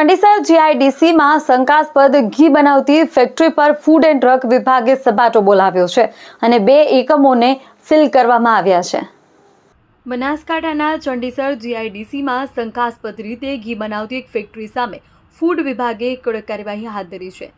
ચંડીસર જીઆઈડીસીમાં શંકાસ્પદ ઘી બનાવતી ફેક્ટરી પર ફૂડ એન્ડ ડ્રગ વિભાગે સબાટો બોલાવ્યો છે અને બે એકમોને સીલ કરવામાં આવ્યા છે. બનાસકાંઠાના ચંડીસર જીઆઈડીસીમાં શંકાસ્પદ રીતે ઘી બનાવતી એક ફેક્ટરી સામે ફૂડ વિભાગે કડક કાર્યવાહી હાથ ધરી છે.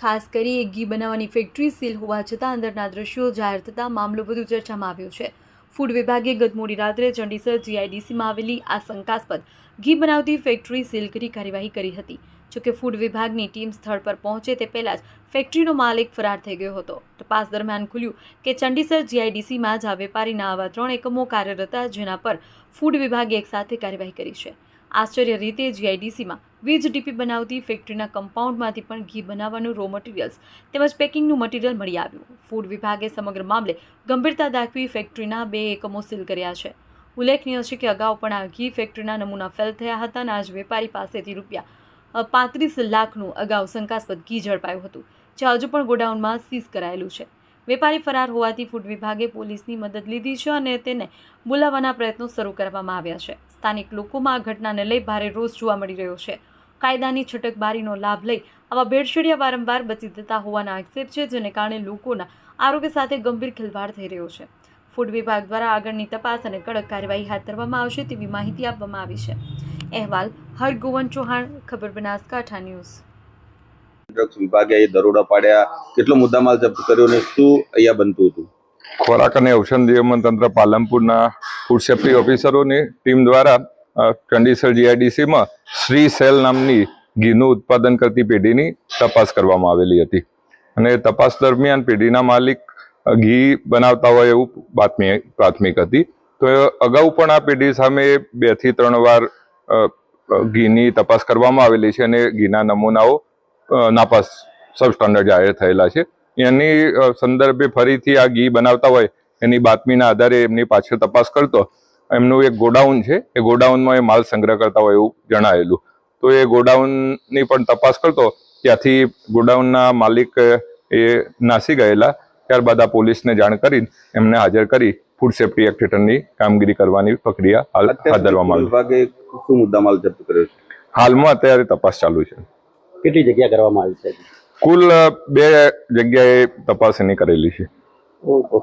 ખાસ કરી ઘી બનાવવાની ફેક્ટરી સીલ હોવા છતાં અંદરના દ્રશ્યો જાહેર થતાં મામલો વધુ ચર્ચામાં આવ્યો છે. ફૂડ વિભાગે ગત મોડી રાત્રે ચંડીસર જીઆઈડીસીમાં આવેલી આ શંકાસ્પદ ઘી બનાવતી ફેક્ટરી સીલ કરી કાર્યવાહી કરી હતી. જોકે ફૂડ વિભાગની ટીમ સ્થળ પર પહોંચે તે પહેલાં જ ફેક્ટરીનો માલિક ફરાર થઈ ગયો હતો. તપાસ દરમિયાન ખુલ્યું કે ચંડીસર જીઆઈડીસીમાં જ આ વેપારીના આવા ત્રણ એકમો કાર્યરત હતા, જેના પર ફૂડ વિભાગે એકસાથે કાર્યવાહી કરી છે. આશ્ચર્ય રીતે જીઆઈડીસીમાં વીજ ડીપી બનાવતી ફેક્ટરીના કમ્પાઉન્ડમાંથી પણ ઘી બનાવવાનું રો મટીરિયલ્સ તેમજ પેકિંગનું મટીરિયલ મળી આવ્યું. ફૂડ વિભાગે સમગ્ર મામલે ગંભીરતા દાખવી ફેક્ટરીના બે એકમો સીલ કર્યા છે. ઉલ્લેખનીય છે કે અગાઉ પણ આ ઘી ફેક્ટરીના નમૂના ફેલ થયા હતા અને આજ વેપારી પાસેથી રૂપિયા પાંત્રીસ લાખનું અગાઉ શંકાસ્પદ ઘી ઝડપાયું હતું, જે હજુ પણ ગોડાઉનમાં સીઝ કરાયેલું છે. વેપારી ફરાર હોવાથી ફૂડ વિભાગે પોલીસની મદદ લીધી છે અને તેને બોલાવવાના પ્રયત્નો શરૂ કરવામાં આવ્યા છે. સ્થાનિક લોકોમાં આ ઘટનાને લઈ ભારે રોષ જોવા મળી રહ્યો છે. કાયદાની છટકબારીનો લાભ લઈ આવા ભેળસેડિયા વારંવાર બચી જતા હોવાના આક્ષેપ છે જેને કારણે લોકોના આરોગ્ય સાથે ગંભીર ખિલવાડ થઈ રહ્યો છે. ફૂડ વિભાગ દ્વારા આગળની તપાસ અને કડક કાર્યવાહી હાથ ધરવામાં આવશે તેવી માહિતી આપવામાં આવી છે. અહેવાલ હરગોવન ચૌહાણ ખબર બનાસકાંઠા ન્યૂઝ. ડ્રગ્સ વિભાગે એ દરોડા પાડ્યા. કેટલો મુદ્દામાલ જપ્ત કર્યો ને શું અહીંયા બનતું હતું? ખોરાક અને ઔષધ નિયમન તંત્ર પાલનપુરના ફૂડ સેફ્ટી ઓફિસરોની ટીમ દ્વારા અ, ચંડીસર જીઆઈડીસીમાં શ્રી સેલ નામની ઘીનું ઉત્પાદન કરતી પેઢીની તપાસ કરવામાં આવેલી હતી. અને તપાસ દરમિયાન પેઢીના માલિક ઘી બનાવતા હોય એવું બાતમી પ્રાથમિક હતી. તો અગાઉ પણ આ પેઢી સામે બેથી ત્રણ વાર ઘીની તપાસ કરવામાં આવેલી છે અને ઘીના નમૂનાઓ નાપાસ નાપાસ સબસ્ટાન્ડર્ડ જાહેર થયેલા છે. એની સંદર્ભે ફરીથી આ ઘી બનાવતા હોય એની બાતમીના આધારે એમની પાછળ તપાસ કરતો એમનું એક ગોડાઉન છે. એ ગોડાઉનમાં એ માલ સંગ્રહ કરતા હોય એવું જણાયેલું. તો એ ગોડાઉનની પણ તપાસ કરતો ત્યાંથી ગોડાઉનના માલિક એ નાસી ગયેલા. ત્યારબાદ આ પોલીસને જાણ કરી એમને હાજર કરી ફૂડ સેફ્ટી એક્ટ હેઠળની કામગીરી કરવાની પ્રક્રિયા હાલ હાથ ધરવામાં આવી. વિભાગે શું મુદ્દામાલ જપ્ત કર્યો છે? હાલમાં અત્યારે તપાસ ચાલુ છે. કેટલી જગ્યા કરવામાં આવી છે? કુલ બે જગ્યાએ તપાસ એની કરેલી છે. ઓકે